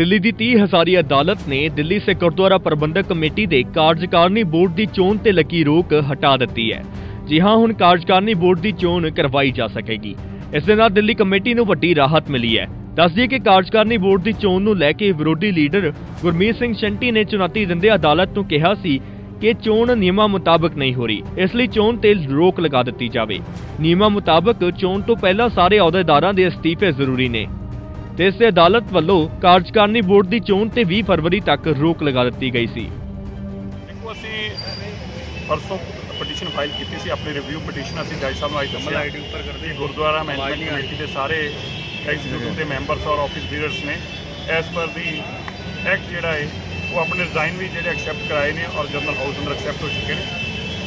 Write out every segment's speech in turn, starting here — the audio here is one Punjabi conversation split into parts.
ਦਿੱਲੀ ਦੀ 30 ਹਜ਼ਾਰੀ ਅਦਾਲਤ ਨੇ ਦਿੱਲੀ ਸੇ ਗੁਰਦੁਆਰਾ ਪ੍ਰਬੰਧਕ ਕਮੇਟੀ ਦੇ ਕਾਰਜਕਾਰਨੀ ਬੋਰਡ ਦੀ ਚੋਣ ਤੇ ਲੱਗੀ ਰੋਕ ਹਟਾ ਦਿੱਤੀ ਹੈ। ਜੀ ਹਾਂ, ਹੁਣ ਕਾਰਜਕਾਰਨੀ ਬੋਰਡ ਦੀ ਚੋਣ ਕਰਵਾਈ ਜਾ ਸਕੇਗੀ। ਇਸ ਦੇ ਨਾਲ ਦਿੱਲੀ ਕਮੇਟੀ ਨੂੰ ਵੱਡੀ ਰਾਹਤ ਮਿਲੀ ਹੈ। ਦੱਸ ਦਈਏ ਕਿ ਕਾਰਜਕਾਰਨੀ ਬੋਰਡ ਦੀ ਚੋਣ ਨੂੰ ਲੈ ਕੇ ਵਿਰੋਧੀ ਲੀਡਰ ਗੁਰਮੀਤ ਸਿੰਘ ਸ਼ੰਟੀ ਨੇ ਚੁਣੌਤੀ ਦਿੰਦੇ ਅਦਾਲਤ ਨੂੰ ਕਿਹਾ ਸੀ ਕਿ ਚੋਣ ਨਿਯਮਾਂ ਮੁਤਾਬਕ ਨਹੀਂ ਹੋ ਰਹੀ। ਇਸ ਲਈ ਚੋਣ ਤੇ ਰੋਕ ਲਗਾ ਦਿੱਤੀ ਜਾਵੇ। ਨਿਯਮਾਂ ਮੁਤਾਬਕ ਚੋਣ ਤੋਂ ਪਹਿਲਾਂ ਸਾਰੇ ਅਹੁਦੇਦਾਰਾਂ ਦੇ ਅਸਤੀਫੇ ਜ਼ਰੂਰੀ ਨੇ। ਤੇ ਇਸ ਅਦਾਲਤ ਵੱਲੋਂ ਕਾਰਜਕਾਰਨੀ ਬੋਰਡ ਦੀ ਚੋਣ ਤੇ 20 ਫਰਵਰੀ ਤੱਕ ਰੋਕ ਲਗਾ ਦਿੱਤੀ ਗਈ ਸੀ। ਦੇਖੋ ਅਸੀਂ ਪਰਸੋਂ ਪਟੀਸ਼ਨ ਫਾਈਲ ਕੀਤੀ ਸੀ ਆਪਣੀ ਰਿਵਿਊ ਪਟੀਸ਼ਨ ਅਸੀਂ ਜੱਜ ਸਾਹਿਬ ਨੂੰ ਅੱਜ ਦੱਸਿਆ। ਆਈਡੀ ਉੱਪਰ ਕਰਦੇ ਗੁਰਦੁਆਰਾ ਮੈਨੇਜਮੈਂਟ ਕਮੇਟੀ ਦੇ ਸਾਰੇ ਐਗਜ਼ੀਕਿਊਟਿਵ ਦੇ ਮੈਂਬਰਸ ਔਰ ਆਫਿਸ ਲੀਡਰਸ ਨੇ ਐਸ ਪਰ ਦੀ ਐਕਟ ਜਿਹੜਾ ਹੈ ਉਹ ਆਪਣੇ ਰਿਜ਼ਾਈਨ ਵੀ ਜਿਹੜੇ ਐਕਸੈਪਟ ਕਰਾਏ ਨੇ ਔਰ ਜਨਰਲ ਹਾਊਸ ਅੰਦਰ ਐਕਸੈਪਟ ਹੋ ਚੁੱਕੇ ਨੇ।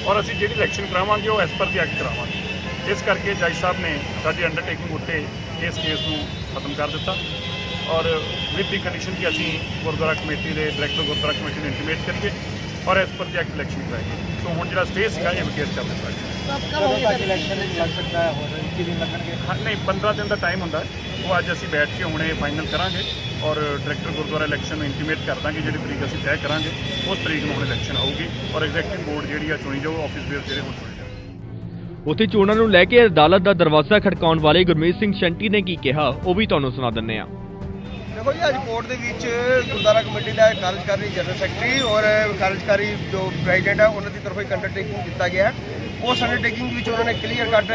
ਔਰ ਅਸੀਂ ਜਿਹੜੀ ਇਲੈਕਸ਼ਨ ਕਰਾਵਾਂਗੇ ਉਹ ਐਸ ਪਰ ਦੀ ਐਕਟ ਕਰਾਵਾਂਗੇ। ਇਸ ਕਰਕੇ ਜੱਜ ਸਾਹਿਬ ਨੇ ਸਾਡੀ ਅੰਡਰਟੇਕਿੰਗ ਉੱਤੇ ਇਸ ਕੇਸ ਨੂੰ ਖਤਮ ਕਰ ਦਿੱਤਾ ਔਰ ਵਿਦ ਦੀ ਕੰਡੀਸ਼ਨ ਕਿ ਅਸੀਂ ਗੁਰਦੁਆਰਾ ਕਮੇਟੀ ਦੇ ਡਾਇਰੈਕਟਰ ਗੁਰਦੁਆਰਾ ਕਮੇਟੀ ਨੂੰ ਇੰਟੀਮੇਟ ਕਰਕੇ ਔਰ ਐਸ ਪਰ ਦੀ ਐਕਟ ਇਲੈਕਸ਼ਨ ਕਰਾਈਏ। ਸੋ ਹੁਣ ਜਿਹੜਾ ਸਟੇ ਸੀਗਾ ਇਹ ਕੇਸ ਚੱਲ ਰਿਹਾ ਹੈ ਕਦੋਂ ਤੱਕ ਇਲੈਕਸ਼ਨ ਲੱਗ ਸਕਦਾ ਹੈ ਹੋਰ? ਕਿੰਨੇ ਲੱਗਣਗੇ? ਹਾਂ ਨਹੀਂ 15 ਦਿਨ ਦਾ ਟਾਈਮ ਹੁੰਦਾ। ਉਹ ਅੱਜ ਅਸੀਂ ਬੈਠ ਕੇ ਹੁਣੇ ਫਾਈਨਲ ਕਰਾਂਗੇ ਔਰ ਡਾਇਰੈਕਟਰ ਗੁਰਦੁਆਰਾ ਇਲੈਕਸ਼ਨ ਨੂੰ ਇੰਟੀਮੇਟ ਕਰ ਦਾਂਗੇ ਜਿਹੜੀ ਤਰੀਕ ਅਸੀਂ ਤੈਅ ਕਰਾਂਗੇ ਉਸ ਤਰੀਕ ਨੂੰ ਹੁਣ ਇਲੈਕਸ਼ਨ ਆਊਗੀ ਔਰ ਐਗਜ਼ੈਕਟਿਵ ਬੋਰਡ ਜਿਹੜੀ ਆ ਚੁਣੀ ਜਾਊ ਆਫਿਸ ਬੇਸ ਜਿਹੜੇ ਹੁਣ ਉੱਥੇ ਚੋਣਾਂ ਨੂੰ ਲੈ ਕੇ ਅਦਾਲਤ ਦਾ ਦਰਵਾਜ਼ਾ ਖੜਕਾਉਣ ਵਾਲੇ ਗੁਰਮੀਤ ਸਿੰਘ ਸ਼ੰਟੀ ਨੇ ਕੀ ਕਿਹਾ, ਉਹ ਵੀ ਤੁਹਾਨੂੰ ਸੁਣਾ ਦਿੰਨੇ ਆ ਦੇਖੋ ਜੀ, ਅੱਜ ਕੋਰਟ ਦੇ ਵਿੱਚ ਗੁਰਦਾਰਾ ਕਮੇਟੀ ਦਾ ਕਾਰਜਕਾਰੀ ਜਨਰਲ ਸੈਕਟਰੀ ਔਰ ਕਾਰਜਕਾਰੀ ਜੋ ਪ੍ਰੈਜ਼ੀਡੈਂਟ ਹੈ ਉਹਨਾਂ ਦੀ ਤਰਫੋਂ ਇੱਕ ਦਿੱਤਾ ਗਿਆ। ਹੈ ਉਸ ਅੰਡਰਟੇਕਿੰਗ ਵਿੱਚ ਉਹਨਾਂ ਨੇ ਕਲੀਅਰ ਕੱਟ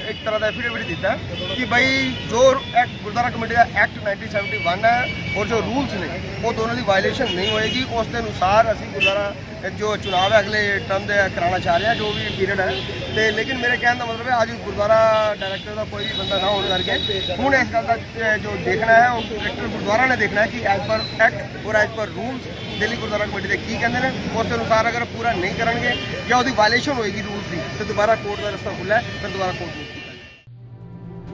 ਇੱਕ ਤਰ੍ਹਾਂ ਦਾ ਐਫੀਡੇਵਿਟ ਦਿੱਤਾ ਕਿ ਭਾਈ ਜੋ ਐਕਟ ਗੁਰਦਾਰਾ ਕਮੇਟੀ ਦਾ ਐਕਟ 1971 ਹੈ ਔਰ ਜੋ ਰੂਲਸ ਨੇ ਉਹ ਦੋਨੋਂ ਦੀ ਵਾਇਲੇਸ਼ਨ ਨਹੀਂ ਹੋਏਗੀ ਉਸ ਦੇ ਅਨੁਸਾਰ ਅਸੀਂ ਗੁਰਦਾਰਾ ਜੋ ਚੁਣਾਵ ਹੈ ਅਗਲੇ ਟਰਮ ਦੇ ਕਰਾਉਣਾ ਚਾਹ ਰਹੇ ਹਾਂ ਜੋ ਵੀ ਪੀਰੀਅਡ ਹੈ ਤੇ ਲੇਕਿਨ ਮੇਰੇ ਕਹਿਣ ਦਾ ਮਤਲਬ ਹੈ ਅੱਜ ਗੁਰਦੁਆਰਾ ਡਾਇਰੈਕਟਰ ਦਾ ਕੋਈ ਵੀ ਬੰਦਾ ਨਾ ਹੋਣ ਕਰਕੇ ਹੁਣ ਇਸ ਗੱਲ ਦਾ ਅਹ, ਜੋ ਦੇਖਣਾ ਹੈ ਉਹ ਡਾਇਰੈਕਟਰ ਗੁਰਦੁਆਰਾ ਨੇ ਦੇਖਣਾ ਹੈ ਕਿ ਐਜ਼ ਪਰ ਐਕਟ ਔਰ as per rules Delhi Gurdwara committee ਦੇ ਕੀ ਕਹਿੰਦੇ ਨੇ ਉਸ ਦੇ ਅਨੁਸਾਰ ਅਗਰ ਪੂਰਾ ਨਹੀਂ ਕਰਨਗੇ ਜਾਂ ਉਹਦੀ ਵਾਇਲੇਸ਼ਨ ਹੋਏਗੀ ਰੂਲਸ ਦੀ ਤੇ ਦੁਬਾਰਾ ਕੋਰਟ ਦਾ ਰਸਤਾ ਖੁੱਲ੍ਹਾ ਫਿਰ ਦੁਬਾਰਾ ਕੋਰਟ ਨੂੰ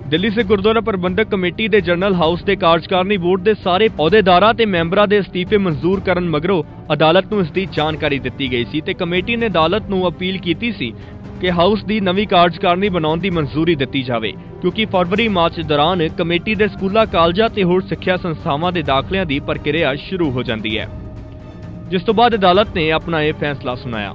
ਦਿੱਲੀ ਸੇ ਗੁਰਦੁਆਰਾ ਪ੍ਰਬੰਧਕ ਕਮੇਟੀ ਦੇ ਜਨਰਲ ਹਾਊਸ ਦੇ ਕਾਰਜਕਾਰਨੀ ਬੋਰਡ ਦੇ ਸਾਰੇ ਅਹੁਦੇਦਾਰਾਂ ਤੇ ਮੈਂਬਰਾਂ ਦੇ ਅਸਤੀਫੇ ਮਨਜ਼ੂਰ ਕਰਨ ਮਗਰੋਂ ਅਦਾਲਤ ਨੂੰ ਇਸ ਦੀ ਜਾਣਕਾਰੀ ਦਿੱਤੀ ਗਈ ਸੀ ਤੇ ਕਮੇਟੀ ਨੇ ਅਦਾਲਤ ਨੂੰ ਅਪੀਲ ਕੀਤੀ ਸੀ ਕਿ ਹਾਊਸ ਦੀ ਨਵੀਂ ਕਾਰਜਕਾਰਨੀ ਬਣਾਉਣ ਦੀ ਮਨਜ਼ੂਰੀ ਦਿੱਤੀ ਜਾਵੇ, ਕਿਉਂਕਿ ਫਰਵਰੀ ਮਾਰਚ ਦੌਰਾਨ ਕਮੇਟੀ ਦੇ ਸਕੂਲਾਂ, ਕਾਲਜਾਂ ਤੇ ਹੋਰ ਸਿੱਖਿਆ ਸੰਸਥਾਵਾਂ ਦੇ ਦਾਖਲਿਆਂ ਦੀ ਪ੍ਰਕਿਰਿਆ ਸ਼ੁਰੂ ਹੋ ਜਾਂਦੀ ਹੈ। ਜਿਸ ਤੋਂ ਬਾਅਦ ਅਦਾਲਤ ਨੇ ਆਪਣਾ ਇਹ ਫੈਸਲਾ ਸੁਣਾਇਆ।